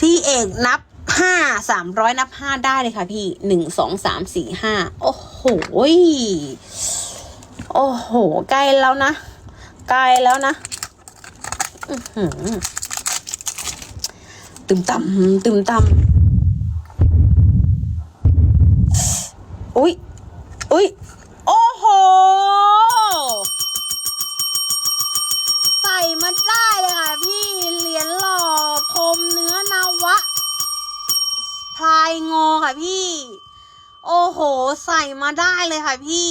พี่เอกนับห้าสามร้อยนับห้าได้เลยค่ะพี่หนึ่งสองสามสี่ห้าโอ้โหโอ้โห ใกล้แล้วนะ ใกล้แล้วนะตึมตำตึมตำอุ้ยอุ้ย ค่ะพี่ โอ้โห ใส่มาได้เลยค่ะพี่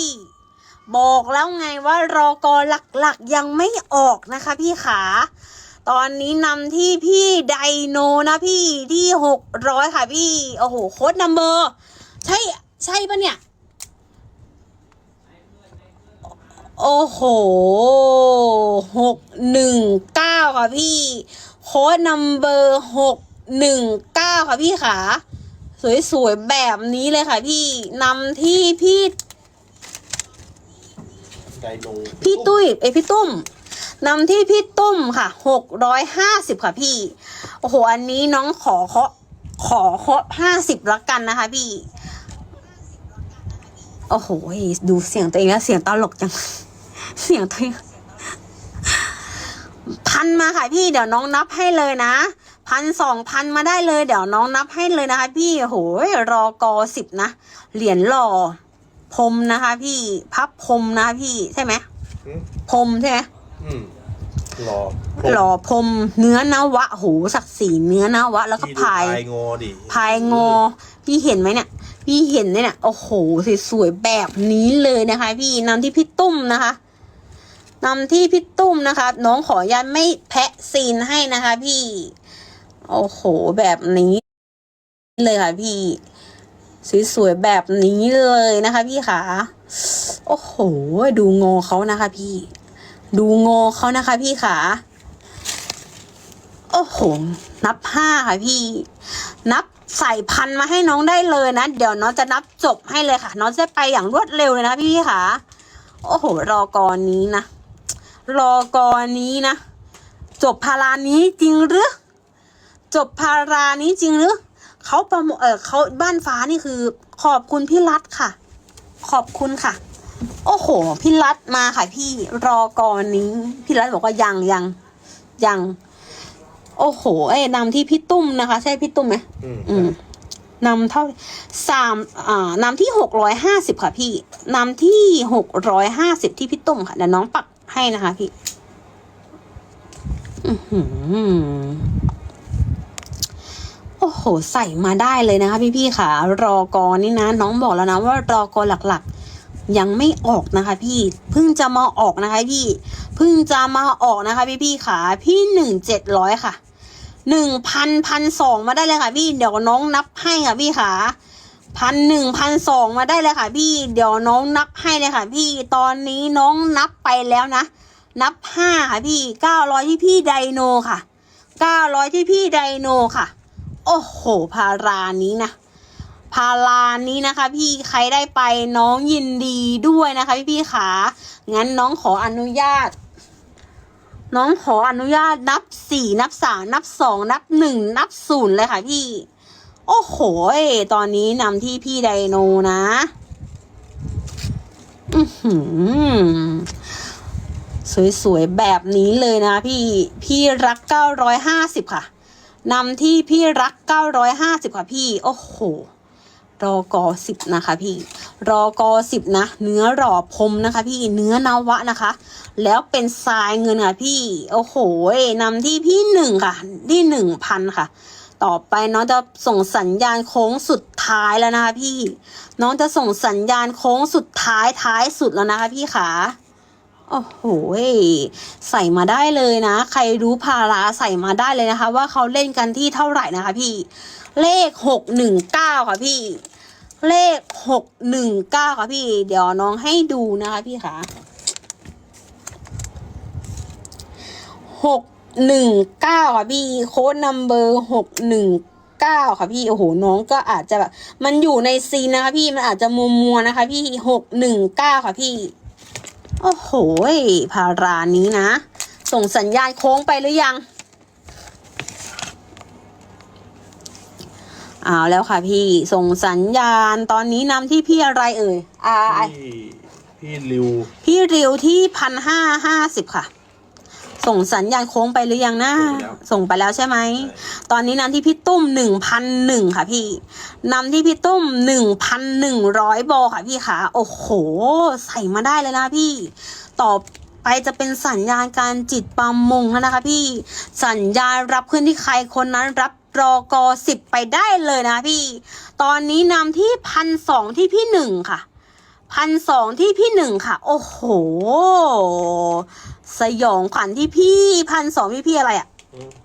บอกแล้วไงว่ารอกอหลักๆยังไม่ออกนะคะพี่ขา ตอนนี้นำที่พี่ไดโนนะพี่ที่หกร้อยค่ะพี่ โอ้โห โค้ดนัมเบอร์ ใช่ใช่ปะเนี่ย โอ้โหหกหนึ่งเก้าค่ะพี่ โค้ดนัมเบอร์หกหนึ่งเก้าค่ะพี่ขา สวยๆแบบนี้เลยค่ะพี่นำที่พี่ไดโนพี่ตุ้ยเอยพี่ตุ้มนำที่พี่ตุ้มค่ะหกร้อยห้าสิบค่ะพี่ โอ้โห อันนี้น้องขอเคาะขอเคาะห้าสิบละกันนะคะพี่ โอ้โห ดูเสียงตัวเองแล้วเสียงตลกจัง เสียงตัวเองพันมาค่ะพี่ เดี๋ยวน้องนับให้เลยนะ พันสองพันมาได้เลย เดี๋ยวน้องนับให้เลยนะคะ พี่โอ้โหรอกอสิบนะเหรียญหล่อพรมนะคะ พี่พับพรมนะคะพี่ใช่ไหมอืมพรมใช่ไหมอืมรอหล่อพรมเนื้อนวะโหศักดิ์ศรีเนื้อนวะ แล้วก็พี่ดูพายพายงอดิพายงอ พี่เห็นไหมเนี่ย พี่เห็นเนี่ยโอ้โหสวยๆแบบนี้เลยนะคะ พี่นำที่พี่ตุ้มนะคะนำที่พี่ตุ้มนะคะ น้องขออนุญาตไม่แพะซีนให้นะคะ พี่ โอ้โห แบบนี้เลยค่ะพี่ สวยๆแบบนี้เลยนะคะ พี่ขาโอ้โห ดูงอเขานะคะ พี่ ดูงอเขานะคะ พี่ขาโอ้โห นับห้าค่ะพี่ นับใส่พันมาให้น้องได้เลยนะ เดี๋ยวน้องจะนับจบให้เลยค่ะ น้องจะไปอย่างรวดเร็วเลยนะพี่ค่ะ โอ้โห รอกรนี้นะ รอกรนี้นะ จบพารานี้จริงหรือ จบพารานี้จริงหรือเขาประโมเออเขาบ้านฟ้านี่คือ ขอบคุณพี่รัฐค่ะ ขอบคุณค่ะ โอ้โห พี่รัฐมาค่ะ พี่รอกรนี้ พี่รัฐบอกว่ายังยังยังโอ้โหไอ้นำที่พี่ตุ้มนะคะ ใช่พี่ตุ้มไหมอืมอืมนำเท่าสามอ่านำที่หกร้อยห้าสิบค่ะพี่นำที่หกร้อยห้าสิบที่พี่ตุ้มค่ะเดี๋ยวน้องปักให้นะคะพี่ อือหือ โอ้โห ใส่มาได้เลยนะคะพี่พี่ๆค่ะ รอกอนี่นะ น้องบอกแล้วนะว่ารอกอหลักๆ ยังไม่ออกนะคะ พี่เพิ่งจะมาออกนะคะพี่เพิ่งจะมาออกนะคะ พี่พี่ๆค่ะ พี่หนึ่งเจ็ดร้อยค่ะหนึ่งพันพันสองมาได้เลยค่ะพี่เดี๋ยวน้องนับให้ค่ะพี่ค่ะพันหนึ่งพันสองมาได้เลยค่ะ พี่เดี๋ยวน้องนับให้เลยค่ะ พี่ตอนนี้น้องนับไปแล้วนะ นับห้าค่ะพี่เก้าร้อยที่พี่ไดโนค่ะเก้าร้อยที่พี่ไดโนค่ะ โอ้โห พารานี้นะ พารานี้นะคะ พี่ใครได้ไปน้องยินดีด้วยนะคะ พี่พี่ขางั้นน้องขออนุญาต น้องขออนุญาตนับสี่นับสามนับสองนับหนึ่งนับศูนย์เลยค่ะพี่ โอ้โห ตอนนี้นำที่พี่ไดโนนะอือหือสวยๆ แบบนี้เลยนะพี่ พี่รักเก้าร้อยห้าสิบค่ะ นำที่พี่รักเก้าร้อยห้าสิบค่ะพี่ โอ้โห รอกอสิบนะคะพี่ รอกอสิบนะ เนื้อหล่อพรมนะคะ พี่ เนื้อนวะนะคะ แล้วเป็นทรายเงินค่ะพี่ โอ้โหนำที่พี่หนึ่งค่ะ ที่หนึ่งพันค่ะ ต่อไปน้องจะส่งสัญญาณโค้งสุดท้ายแล้วนะคะพี่ น้องจะส่งสัญญาณโค้งสุดท้ายท้ายสุดแล้วนะคะพี่ขา โอ้โหใส่มาได้เลยนะ ใครรู้พาราใส่มาได้เลยนะคะ ว่าเขาเล่นกันที่เท่าไหร่นะคะพี่ เลขหกหนึ่งเก้าค่ะพี่ เลขหกหนึ่งเก้าค่ะพี่ เดี๋ยวน้องให้ดูนะคะพี่ขาหกหนึ่งเก้าค่ะพี่ โค้ดนัมเบอร์หกหนึ่งเก้าค่ะพี่ โอ้โห น้องก็อาจจะแบบ มันอยู่ในซีนนะคะพี่ มันอาจจะมัวมัวนะคะ พี่หกหนึ่งเก้าค่ะพี่ โอ้โหพารานี้นะ ส่งสัญญาณโค้งไปหรือยัง เอาแล้วค่ะพี่ ส่งสัญญาณตอนนี้นำที่พี่อะไรเอ่ยอ่าพี่พี่ริว พี่ริวที่พันห้าห้าสิบค่ะ ส่งสัญญาณโค้งไปหรือยังนะส่งไปแล้วใช่ไหม ตอนนี้นำที่พี่ตุ้มหนึ่งพันหนึ่งค่ะพี่นำที่พี่ตุ้มหนึ่งพันหนึ่งร้อยบอค่ะพี่ขาโอ้โห ใส่มาได้เลยนะพี่ ต่อไปจะเป็นสัญญาณการจิตประมงแล้วนะคะพี่ สัญญาณรับขึ้นที่ใครคนนั้นรับรอกอสิบไปได้เลยนะพี่ ตอนนี้นำที่พันสองที่พี่หนึ่งค่ะ พันสองที่พี่หนึ่งค่ะ โอ้โห สยองขวัญที่พี่พันสองพี่พี่อะไรอะ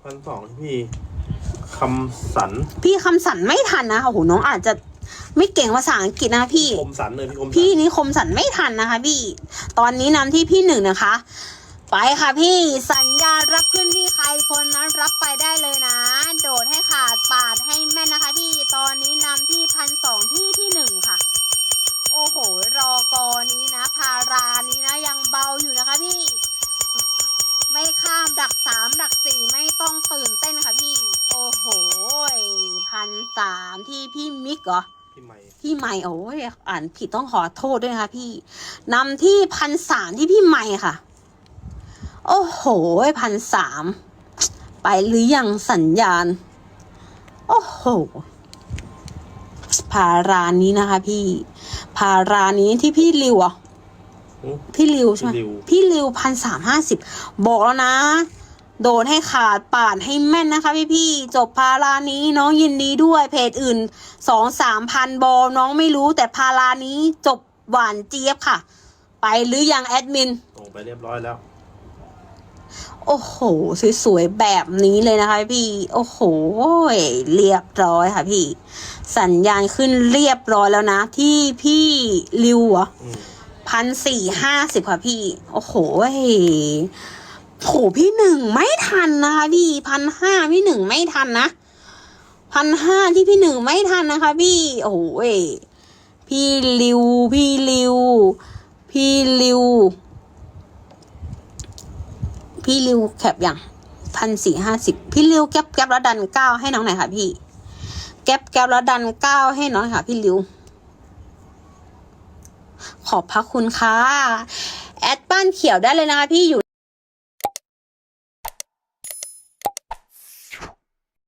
พันสองพี่คำสัน พี่คำสันไม่ทันนะโอ้โหน้องอาจจะไม่เก่งภาษาอังกฤษนะคะพี่คมสันเลยพี่คมสันพี่นิคมสันไม่ทันนะคะพี่ ตอนนี้นำที่พี่หนึ่งนะคะ ไปค่ะพี่สัญญาณรับขึ้นที่ใครคนนั้นรับไปได้เลยนะ โดดให้ขาดปาดให้แม่นนะคะ พี่ตอนนี้นำที่พันสองที่ที่หนึ่งค่ะ โอ้โห รอกอนี้นะ พารานี้นะ ยังเบาอยู่นะคะพี่ ไม่ข้ามดักสามดักสี่ไม่ ต้องตื่นเต้นค่ะพี่ โอ้โหพันสามที่พี่มิกเหรอพี่ใหม่พี่ใหม่โอ้ยอ่านผิดต้องขอโทษด้วยนะคะพี่นำที่พันสามที่พี่ใหม่ค่ะ โอ้โหพันสามไปหรือยังสัญญาณ โอ้โหพารานี้นะคะพี่พารานี้ที่พี่ริวอะอืมพี่ริวใช่ไหมพี่ริวพี่ริวพันสามห้าสิบบอกแล้วนะ โดนให้ขาดปาดให้แม่นนะคะพี่พี่ๆจบพารานี้น้องยินดีด้วยเพจอื่นสองสามพันบอน้องไม่รู้แต่พารานี้จบหวานเจี๊ยบค่ะ ไปหรือยังแอดมินส่งไปเรียบร้อยแล้ว โอ้โห สวยๆ แบบนี้เลยนะคะพี่ โอ้โห เรียบร้อยค่ะพี่ สัญญาณขึ้นเรียบร้อยแล้วนะ ที่พี่ริวเหรออืมพันสี่ห้าสิบค่ะพี่ โอ้โห โหพี่หนึ่งไม่ทันนะคะพี่พันห้าพี่หนึ่งไม่ทันนะพันห้าที่พี่หนึ่งไม่ทันนะคะ พี่โอ้โหพี่ริว พี่ริว พี่ริว พี่ริวแคปอย่างพันสี่ห้าสิบพี่ริวแก๊ปแก๊ปแล้วดันเก้าให้น้องหน่อยค่ะ พี่ แก๊ปแก๊ปแล้วดันเก้าให้น้องค่ะ พี่ริว ขอบพระคุณค่ะ แอดบ้านเขียวได้เลยนะคะพี่อยู่